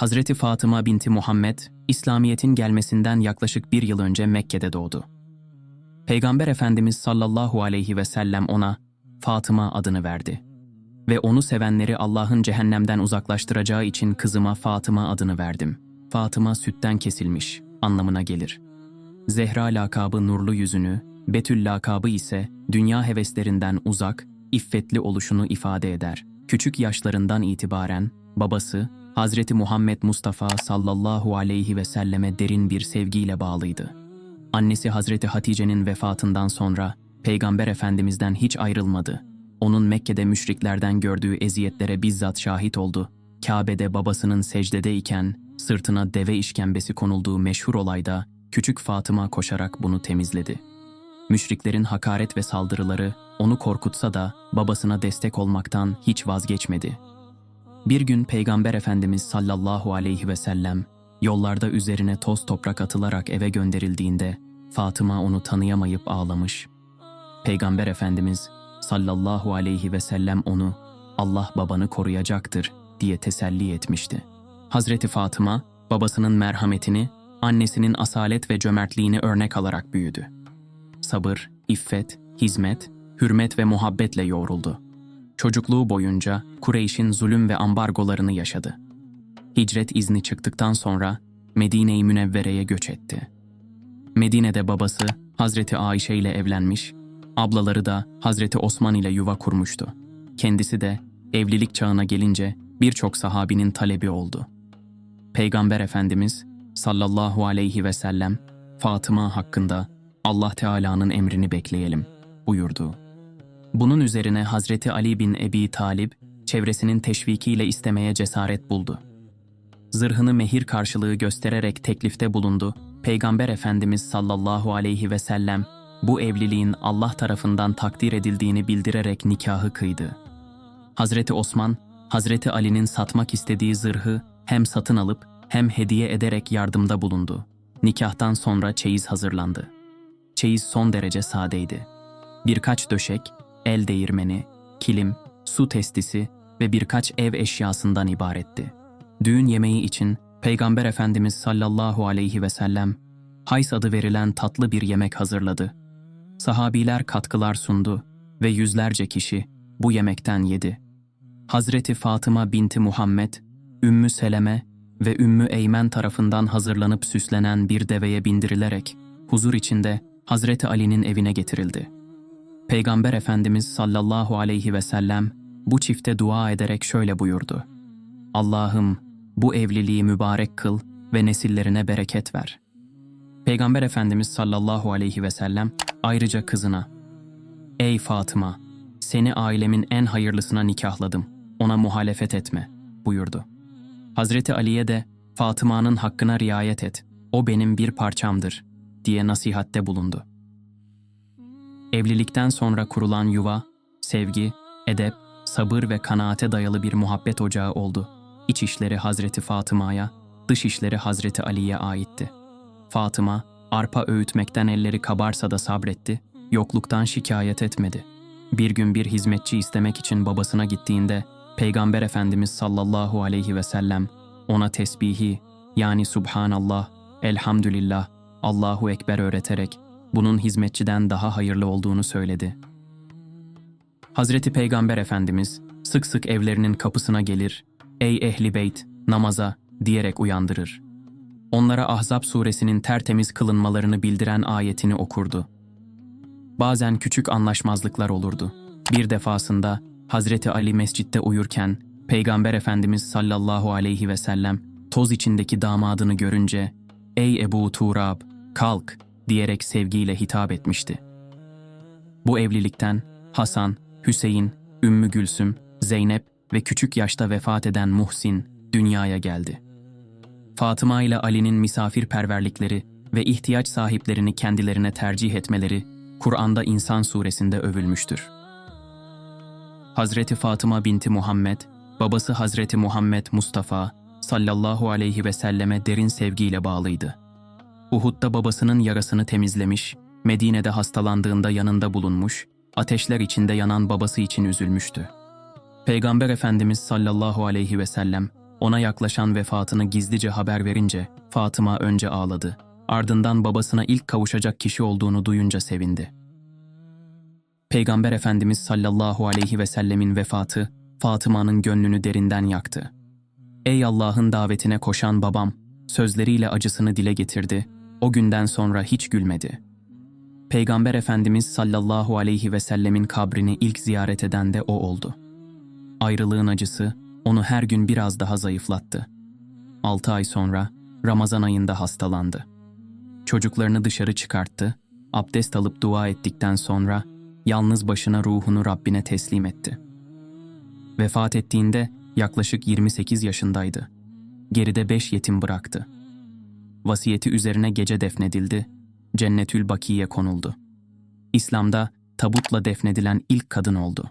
Hazreti Fatıma binti Muhammed, İslamiyet'in gelmesinden yaklaşık bir yıl önce Mekke'de doğdu. Peygamber Efendimiz sallallahu aleyhi ve sellem ona Fatıma adını verdi. Ve onu sevenleri Allah'ın cehennemden uzaklaştıracağı için kızıma Fatıma adını verdim. Fatıma sütten kesilmiş anlamına gelir. Zehra lakabı nurlu yüzünü, Betül lakabı ise dünya heveslerinden uzak, iffetli oluşunu ifade eder. Küçük yaşlarından itibaren babası Hazreti Muhammed Mustafa sallallahu aleyhi ve selleme derin bir sevgiyle bağlıydı. Annesi Hazreti Hatice'nin vefatından sonra Peygamber Efendimiz'den hiç ayrılmadı. Onun Mekke'de müşriklerden gördüğü eziyetlere bizzat şahit oldu. Kabe'de babasının secdedeyken sırtına deve işkembesi konulduğu meşhur olayda küçük Fatıma koşarak bunu temizledi. Müşriklerin hakaret ve saldırıları onu korkutsa da babasına destek olmaktan hiç vazgeçmedi. Bir gün Peygamber Efendimiz sallallahu aleyhi ve sellem yollarda üzerine toz toprak atılarak eve gönderildiğinde Fatıma onu tanıyamayıp ağlamış. Peygamber Efendimiz sallallahu aleyhi ve sellem onu Allah babanı koruyacaktır diye teselli etmişti. Hazreti Fatıma babasının merhametini, annesinin asalet ve cömertliğini örnek alarak büyüdü. Sabır, iffet, hizmet, hürmet ve muhabbetle yoğruldu. Çocukluğu boyunca Kureyş'in zulüm ve ambargolarını yaşadı. Hicret izni çıktıktan sonra Medine-i Münevvere'ye göç etti. Medine'de babası Hazreti Ayşe ile evlenmiş, ablaları da Hazreti Osman ile yuva kurmuştu. Kendisi de evlilik çağına gelince birçok sahabinin talebi oldu. Peygamber Efendimiz sallallahu aleyhi ve sellem Fatıma hakkında Allah Teala'nın emrini bekleyelim buyurdu. Bunun üzerine Hazreti Ali bin Ebi Talib çevresinin teşvikiyle istemeye cesaret buldu. Zırhını mehir karşılığı göstererek teklifte bulundu. Peygamber Efendimiz sallallahu aleyhi ve sellem bu evliliğin Allah tarafından takdir edildiğini bildirerek nikahı kıydı. Hazreti Osman, Hazreti Ali'nin satmak istediği zırhı hem satın alıp hem hediye ederek yardımda bulundu. Nikahtan sonra çeyiz hazırlandı. Çeyiz son derece sadeydi. Birkaç döşek, el değirmeni, kilim, su testisi ve birkaç ev eşyasından ibaretti. Düğün yemeği için Peygamber Efendimiz sallallahu aleyhi ve sellem Hays adı verilen tatlı bir yemek hazırladı. Sahabiler katkılar sundu ve yüzlerce kişi bu yemekten yedi. Hazreti Fatıma binti Muhammed, Ümmü Seleme ve Ümmü Eymen tarafından hazırlanıp süslenen bir deveye bindirilerek huzur içinde Hazreti Ali'nin evine getirildi. Peygamber Efendimiz sallallahu aleyhi ve sellem bu çifte dua ederek şöyle buyurdu. Allah'ım bu evliliği mübarek kıl ve nesillerine bereket ver. Peygamber Efendimiz sallallahu aleyhi ve sellem ayrıca kızına Ey Fatıma! Seni ailemin en hayırlısına nikahladım. Ona muhalefet etme buyurdu. Hazreti Ali'ye de Fatıma'nın hakkına riayet et. O benim bir parçamdır diye nasihatte bulundu. Evlilikten sonra kurulan yuva, sevgi, edep, sabır ve kanaate dayalı bir muhabbet ocağı oldu. İç işleri Hazreti Fatıma'ya, dış işleri Hazreti Ali'ye aitti. Fatıma, arpa öğütmekten elleri kabarsa da sabretti, yokluktan şikayet etmedi. Bir gün bir hizmetçi istemek için babasına gittiğinde, Peygamber Efendimiz sallallahu aleyhi ve sellem ona tesbihi yani Subhanallah, Elhamdülillah, Allahu Ekber öğreterek bunun hizmetçiden daha hayırlı olduğunu söyledi. Hazreti Peygamber Efendimiz sık sık evlerinin kapısına gelir, ''Ey ehli beyt, namaza!'' diyerek uyandırır. Onlara Ahzab suresinin tertemiz kılınmalarını bildiren ayetini okurdu. Bazen küçük anlaşmazlıklar olurdu. Bir defasında Hazreti Ali mescitte uyurken Peygamber Efendimiz sallallahu aleyhi ve sellem toz içindeki damadını görünce ''Ey Ebu Turab, kalk!'' Diyerek sevgiyle hitap etmişti. Bu evlilikten Hasan, Hüseyin, Ümmü Gülsüm, Zeynep ve küçük yaşta vefat eden Muhsin dünyaya geldi. Fatıma ile Ali'nin misafirperverlikleri ve ihtiyaç sahiplerini kendilerine tercih etmeleri Kur'an'da İnsan suresinde övülmüştür. Hazreti Fatıma binti Muhammed, babası Hazreti Muhammed Mustafa sallallahu aleyhi ve selleme derin sevgiyle bağlıydı. Uhud'da babasının yarasını temizlemiş, Medine'de hastalandığında yanında bulunmuş, ateşler içinde yanan babası için üzülmüştü. Peygamber Efendimiz sallallahu aleyhi ve sellem Ona yaklaşan vefatını gizlice haber verince Fatıma önce ağladı. Ardından babasına ilk kavuşacak kişi olduğunu duyunca sevindi. Peygamber Efendimiz sallallahu aleyhi ve sellemin vefatı Fatıma'nın gönlünü derinden yaktı. Ey Allah'ın davetine koşan babam, sözleriyle acısını dile getirdi, o günden sonra hiç gülmedi. Peygamber Efendimiz sallallahu aleyhi ve sellemin kabrini ilk ziyaret eden de o oldu. Ayrılığın acısı onu her gün biraz daha zayıflattı. Altı ay sonra Ramazan ayında hastalandı. Çocuklarını dışarı çıkarttı, abdest alıp dua ettikten sonra yalnız başına ruhunu Rabbine teslim etti. Vefat ettiğinde yaklaşık 28 yaşındaydı. Geride beş yetim bıraktı. Vasiyeti üzerine gece defnedildi, Cennetül Bakiye konuldu. İslam'da tabutla defnedilen ilk kadın oldu.